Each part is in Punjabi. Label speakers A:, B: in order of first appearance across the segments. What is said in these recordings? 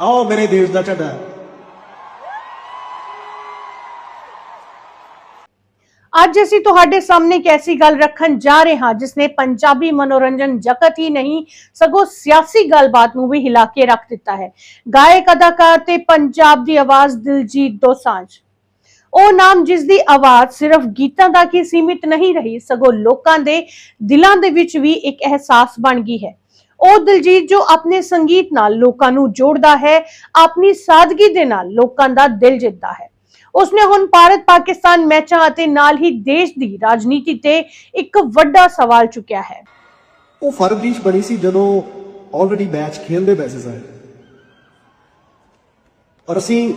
A: ਆਓ ਮੇਰੇ ਦੇਸ਼ ਦਾ ਝੰਡਾ।
B: ਅੱਜ ਅਸੀਂ ਤੁਹਾਡੇ ਸਾਹਮਣੇ ਇੱਕ ਐਸੀ ਗੱਲ ਰੱਖਣ ਜਾ ਰਹੇ ਹਾਂ, ਜਿਸ ਨੇ ਪੰਜਾਬੀ ਮਨੋਰੰਜਨ ਜਗਤ ਹੀ ਨਹੀਂ, ਸਗੋਂ ਸਿਆਸੀ ਗੱਲਬਾਤ ਨੂੰ ਵੀ ਹਿਲਾ ਕੇ ਰੱਖ ਦਿੱਤਾ ਹੈ। ਗਾਇਕ, ਅਦਾਕਾਰ ਤੇ ਪੰਜਾਬ ਦੀ ਆਵਾਜ਼ ਦਿਲਜੀਤ ਦੋਸਾਂਝ। ਉਹ ਨਾਮ ਜਿਸ ਦੀ ਆਵਾਜ਼ ਸਿਰਫ ਗੀਤਾਂ ਦਾ ਹੀ ਸੀਮਿਤ ਨਹੀਂ ਰਹੀ, ਸਗੋਂ ਲੋਕਾਂ ਦੇ ਦਿਲਾਂ ਦੇ ਵਿੱਚ ਵੀ ਇੱਕ ਅਹਿਸਾਸ ਬਣ ਗਈ ਹੈ। ਉਹ ਦਿਲਜੀਤ ਜੋ ਆਪਣੇ ਸੰਗੀਤ ਨਾਲ ਲੋਕਾਂ ਨੂੰ ਜੋੜਦਾ ਹੈ, ਆਪਣੀ ਸਾਦਗੀ ਦੇ ਨਾਲ ਲੋਕਾਂ ਦਾ ਦਿਲ ਜਿੱਤਦਾ ਹੈ। ਉਸਨੇ ਹੁਣ ਭਾਰਤ ਪਾਕਿਸਤਾਨ ਮੈਚਾਂ ਅਤੇ ਨਾਲ ਹੀ ਦੇਸ਼ ਦੀ ਰਾਜਨੀਤੀ ਤੇ ਇੱਕ ਵੱਡਾ ਸਵਾਲ ਚੁੱਕਿਆ ਹੈ।
A: ਉਹ ਫਰਵਰੀ ਬਣੀ ਸੀ ਜਦੋਂ ਆਲਰੇਡੀ ਮੈਚ ਖੇਲਦੇ ਪਏ ਸਾਰੇ। ਔਰ ਅਸੀਂ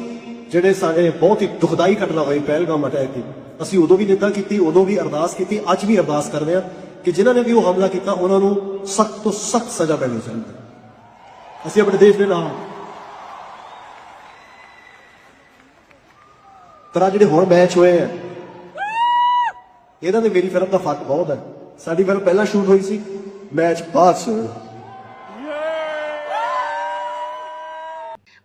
A: ਜਿਹੜੇ ਸਾਡੇ ਬਹੁਤ ਹੀ ਦੁਖਦਾਈ ਘਟਨਾ ਹੋਈ, ਪਹਿਲਗਾਮ ਅਟੈਕ ਦੀ, ਅਸੀਂ ਉਦੋਂ ਵੀ ਨਿੰਦਾ ਕੀਤੀ, ਉਦੋਂ ਵੀ ਅਰਦਾਸ ਕੀਤੀ, ਅੱਜ ਵੀ ਅਰਦਾਸ ਕਰਦੇ ਹਾਂ। ਕਿ ਜਿਨ੍ਹਾਂ ਨੇ ਵੀ ਉਹ ਹਮਲਾ ਕੀਤਾ, ਉਹਨਾਂ ਨੂੰ ਸਖਤ ਤੋਂ ਸਖਤ ਸਜ਼ਾ ਮਿਲਣੀ ਚਾਹੀਦੀ ਅਸੀਂ ਆਪਣੇ ਦੇਸ਼ ਦੇ ਨਾਲ ਪਰ ਜਿਹੜੇ ਹੁਣ ਮੈਚ ਹੋਏ ਆ, ਇਹਨਾਂ ਦੇ ਮੇਰੀ ਫਿਲਮ ਦਾ ਫ਼ਰਕ ਬਹੁਤ ਹੈ। ਸਾਡੀ ਫਿਲਮ ਪਹਿਲਾਂ ਸ਼ੂਟ ਹੋਈ ਸੀ, ਮੈਚ ਬਾਅਦ 'ਚ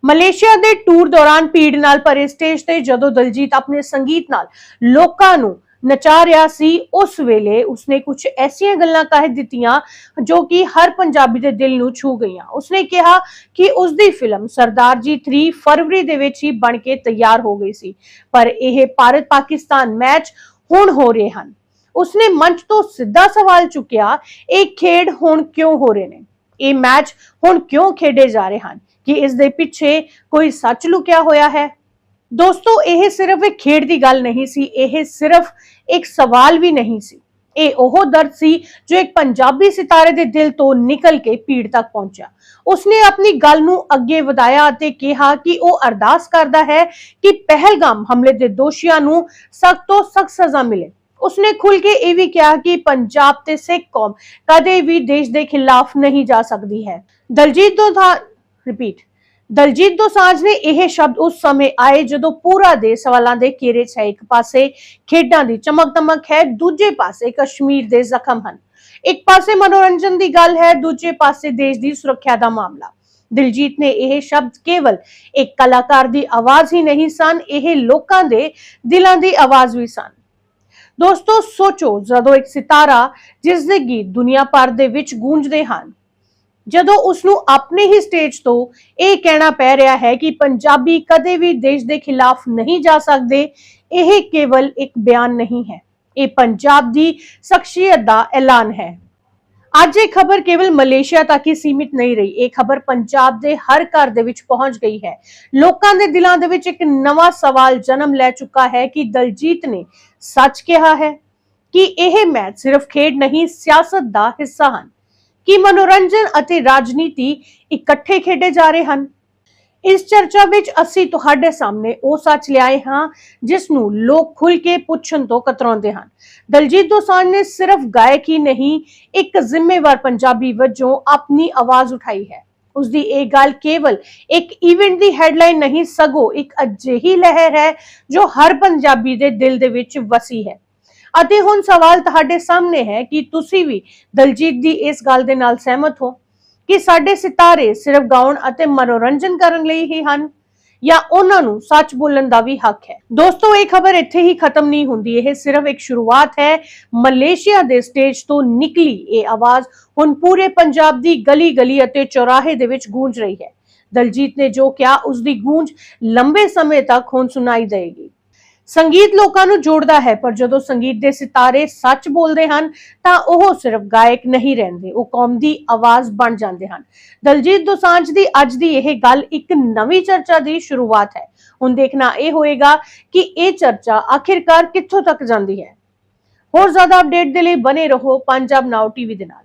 B: ਮਲੇਸ਼ੀਆ ਦੇ ਟੂਰ ਦੌਰਾਨ ਭੀੜ ਨਾਲ ਭਰੇ ਸਟੇਜ ਤੇ ਜਦੋਂ ਦਲਜੀਤ ਆਪਣੇ ਸੰਗੀਤ ਨਾਲ ਲੋਕਾਂ ਨੂੰ ਨਚਾ ਰਿਹਾ ਸੀ, ਉਸ ਵੇਲੇ ਉਸਨੇ ਕੁਝ ਐਸੀਆਂ ਗੱਲਾਂ ਕਹਿ ਦਿੱਤੀਆਂ ਜੋ ਕਿ ਹਰ ਪੰਜਾਬੀ ਦੇ ਦਿਲ ਨੂੰ ਛੂ ਗਈਆਂ। ਉਸਨੇ ਕਿਹਾ ਕਿ ਉਸ ਦੀ ਫਿਲਮ ਸਰਦਾਰ ਜੀ 3 ਫਰਵਰੀ ਦੇ ਵਿੱਚ ਹੀ ਬਣ ਕੇ ਤਿਆਰ ਹੋ ਗਈ ਸੀ, ਪਰ ਇਹ ਭਾਰਤ ਪਾਕਿਸਤਾਨ ਮੈਚ ਹੁਣ ਹੋ ਰਹੇ ਹਨ। ਉਸਨੇ ਮੰਚ ਤੋਂ ਸਿੱਧਾ ਸਵਾਲ ਚੁੱਕਿਆ, ਇਹ ਖੇਡ ਹੁਣ ਕਿਉਂ ਹੋ ਰਹੇ ਨੇ? ਇਹ ਮੈਚ ਹੁਣ ਕਿਉਂ ਖੇਡੇ ਜਾ ਰਹੇ ਹਨ? ਕਿ ਇਸ ਦੇ ਪਿੱਛੇ ਕੋਈ ਸੱਚ ਲੁਕਿਆ ਹੋਇਆ ਹੈ? ਦੋਸਤੋ, ਇਹ ਸਿਰਫ ਇੱਕ ਖੇਡ ਦੀ ਗੱਲ ਨਹੀਂ ਸੀ, ਇਹ ਸਿਰਫ ਇੱਕ ਸਵਾਲ ਵੀ ਨਹੀਂ ਸੀ। ਇਹ ਉਹ ਦਰਦ ਸੀ ਜੋ ਇੱਕ ਪੰਜਾਬੀ ਸਿਤਾਰੇ ਦੇ ਦਿਲ ਤੋਂ ਨਿਕਲ ਕੇ ਪੀੜ ਤੱਕ ਪਹੁੰਚਿਆ। ਉਸਨੇ ਆਪਣੀ ਗੱਲ ਨੂੰ ਅੱਗੇ ਵਧਾਇਆ ਅਤੇ ਕਿਹਾ ਕਿ ਉਹ ਅਰਦਾਸ ਕਰਦਾ ਹੈ ਕਿ ਪਹਿਲਗਾਮ ਹਮਲੇ ਦੇ ਦੋਸ਼ੀਆਂ ਨੂੰ ਸਖਤ ਤੋਂ ਸਖਤ ਸਜ਼ਾ ਮਿਲੇ। ਉਸਨੇ ਖੁੱਲ ਕੇ ਇਹ ਵੀ ਕਿਹਾ ਕਿ ਪੰਜਾਬ ਤੇ ਸਿੱਖ ਕੌਮ ਕਦੇ ਵੀ ਦੇਸ਼ ਦੇ ਖਿਲਾਫ ਨਹੀਂ ਜਾ ਸਕਦੀ ਹੈ। ਦਲਜੀਤ ਦੋਸਾਂਝ ਰਿਪੀਟ ਦਲਜੀਤ ਦੋਸਾਂਝ ਨੇ ਇਹ ਸ਼ਬਦ ਉਸ ਸਮੇਂ ਆਏ ਜਦੋਂ ਪੂਰਾ ਦੇਸ਼ ਸਵਾਲਾਂ ਦੇ ਘੇਰੇ 'ਚ ਹੈ। ਇੱਕ ਪਾਸੇ ਖੇਡਾਂ ਦੀ ਚਮਕ ਦਮਕ ਹੈ, ਦੂਜੇ ਪਾਸੇ ਕਸ਼ਮੀਰ ਦੇ ਜ਼ਖਮ ਹਨ। ਇੱਕ ਪਾਸੇ ਮਨੋਰੰਜਨ ਦੀ ਗੱਲ ਹੈ, ਦੂਜੇ ਪਾਸੇ ਦੇਸ਼ ਦੀ ਸੁਰੱਖਿਆ ਦਾ ਮਾਮਲਾ। ਦਿਲਜੀਤ ਨੇ ਇਹ ਸ਼ਬਦ ਕੇਵਲ ਇੱਕ ਕਲਾਕਾਰ ਦੀ ਆਵਾਜ਼ ਹੀ ਨਹੀਂ ਸਨ, ਇਹ ਲੋਕਾਂ ਦੇ ਦਿਲਾਂ ਦੀ ਆਵਾਜ਼ ਵੀ ਸਨ। ਦੋਸਤੋ, ਸੋਚੋ ਜਦੋਂ ਇੱਕ ਸਿਤਾਰਾ ਜਿਸ ਦੇ ਗੀਤ ਦੁਨੀਆ ਭਰ ਦੇ ਵਿੱਚ ਗੂੰਜਦੇ ਹਨ ਜਦੋਂ ਉਸ ਨੂੰ ਆਪਣੇ ਹੀ ਸਟੇਜ ਤੋਂ ਇਹ ਕਹਿਣਾ ਪੈ ਰਿਹਾ ਹੈ ਕਿ ਪੰਜਾਬੀ ਕਦੇ ਵੀ ਦੇਸ਼ ਦੇ ਖਿਲਾਫ ਨਹੀਂ ਜਾ ਸਕਦੇ, ਇਹ ਕੇਵਲ ਇੱਕ ਬਿਆਨ ਨਹੀਂ ਹੈ। ਇਹ ਪੰਜਾਬ ਦੀ ਸ਼ਖਸੀਅਤ ਦਾ ਐਲਾਨ ਹੈ। ਅੱਜ ਇਹ ਖਬਰ ਕੇਵਲ ਮਲੇਸ਼ੀਆ ਤੱਕ ਹੀ ਸੀਮਿਤ ਨਹੀਂ ਰਹੀ। ਇਹ ਖਬਰ ਪੰਜਾਬ ਦੇ ਹਰ ਘਰ ਦੇ ਵਿੱਚ ਪਹੁੰਚ ਗਈ ਹੈ। ਲੋਕਾਂ ਦੇ ਦਿਲਾਂ ਦੇ ਵਿੱਚ ਇੱਕ ਨਵਾਂ ਸਵਾਲ ਜਨਮ ਲੈ ਚੁੱਕਾ ਹੈ ਕਿ ਦਲਜੀਤ ਨੇ ਸੱਚ ਕਿਹਾ ਹੈ ਕਿ ਇਹ ਮੈਚ ਸਿਰਫ ਖੇਡ ਨਹੀਂ, ਸਿਆਸਤ ਦਾ ਹਿੱਸਾ ਹਨ। ਕਿ ਮਨੋਰੰਜਨ ਅਤੇ ਰਾਜਨੀਤੀ ਇਕੱਠੇ ਖੇਡੇ ਜਾ ਰਹੇ ਹਨ। ਇਸ ਚਰਚਾ ਵਿੱਚ ਅਸੀਂ ਤੁਹਾਡੇ ਸਾਹਮਣੇ ਉਹ ਸੱਚ ਲਿਆਏ ਹਾਂ ਜਿਸ ਨੂੰ ਲੋਕ ਖੁੱਲ ਕੇ ਪੁੱਛਣ ਤੋਂ ਕਤਰਾਉਂਦੇ ਹਨ। ਦਲਜੀਤ ਦੋਸਾਂਝ ਨੇ ਸਿਰਫ ਗਾਇਕ ਹੀ ਨਹੀਂ, ਇੱਕ ਜ਼ਿੰਮੇਵਾਰ ਪੰਜਾਬੀ ਵਜੋਂ ਆਪਣੀ ਆਵਾਜ਼ ਉਠਾਈ ਹੈ। ਉਸ ਦੀ ਇਹ ਗੱਲ ਕੇਵਲ ਇੱਕ ਇਵੈਂਟ ਦੀ ਹੈਡਲਾਈਨ ਨਹੀਂ, ਸਗੋਂ ਇੱਕ ਅਜਿਹੀ ਲਹਿਰ ਹੈ, ਜੋ ਹਰ ਪੰਜਾਬੀ ਦੇ ਦਿਲ ਦੇ ਵਿੱਚ ਵਸੀ ਹੈ। ਅਤੇ ਹੁਣ ਸਵਾਲ ਤੁਹਾਡੇ ਸਾਹਮਣੇ ਹੈ ਕਿ ਤੁਸੀਂ ਵੀ ਦਲਜੀਤ ਦੀ ਇਸ ਗੱਲ ਦੇ ਨਾਲ ਸਹਿਮਤ ਹੋ ਕਿ ਸਾਡੇ ਸਿਤਾਰੇ ਸਿਰਫ ਗਾਉਣ ਅਤੇ ਮਨੋਰੰਜਨ ਕਰਨ ਲਈ ਹੀ ਹਨ ਜਾਂ ਉਹਨਾਂ ਨੂੰ ਸੱਚ ਬੋਲਣ ਦਾ ਵੀ ਹੱਕ ਹੈ? ਦੋਸਤੋ, ਇਹ ਖਬਰ ਇੱਥੇ ਹੀ ਖਤਮ ਨਹੀਂ ਹੁੰਦੀ। ਇਹ ਸਿਰਫ ਇੱਕ ਸ਼ੁਰੂਆਤ ਹੈ। ਮਲੇਸ਼ੀਆ ਦੇ ਸਟੇਜ ਤੋਂ ਨਿਕਲੀ ਇਹ ਆਵਾਜ਼ ਹੁਣ ਪੂਰੇ ਪੰਜਾਬ ਦੀ ਗਲੀ ਗਲੀ ਅਤੇ ਚੌਰਾਹੇ ਦੇ ਵਿੱਚ ਗੂੰਜ ਰਹੀ ਹੈ। ਦਲਜੀਤ ਨੇ ਜੋ ਕਿਹਾ ਉਸ ਦੀ ਗੂੰਜ ਲੰਬੇ ਸਮੇਂ ਤੱਕ ਹੁਣ ਸੁਣਾਈ ਦੇਗੀ ਸੰਗੀਤ ਲੋਕਾਂ ਨੂੰ ਜੋੜਦਾ ਹੈ, ਪਰ ਜਦੋਂ ਸੰਗੀਤ ਦੇ ਸਿਤਾਰੇ ਸੱਚ ਬੋਲਦੇ ਹਨ, ਤਾਂ ਉਹ ਸਿਰਫ ਗਾਇਕ ਨਹੀਂ ਰਹਿੰਦੇ, ਉਹ ਕੌਮ ਦੀ ਆਵਾਜ਼ ਬਣ ਜਾਂਦੇ ਹਨ। ਦਲਜੀਤ ਦੋਸਾਂਝ ਦੀ ਅੱਜ ਦੀ ਇਹ ਗੱਲ ਇੱਕ ਨਵੀਂ ਚਰਚਾ ਦੀ ਸ਼ੁਰੂਆਤ ਹੈ। ਹੁਣ ਦੇਖਣਾ ਇਹ ਹੋਏਗਾ ਕਿ ਇਹ ਚਰਚਾ ਆਖਿਰਕਾਰ ਕਿੱਥੋਂ ਤੱਕ ਜਾਂਦੀ ਹੈ। ਹੋਰ ਜ਼ਿਆਦਾ ਅਪਡੇਟ ਦੇ ਲਈ ਬਨੇ ਰਹੋ ਪੰਜਾਬ ਨਾਓ ਟੀਵੀ ਦੇ ਨਾਲ।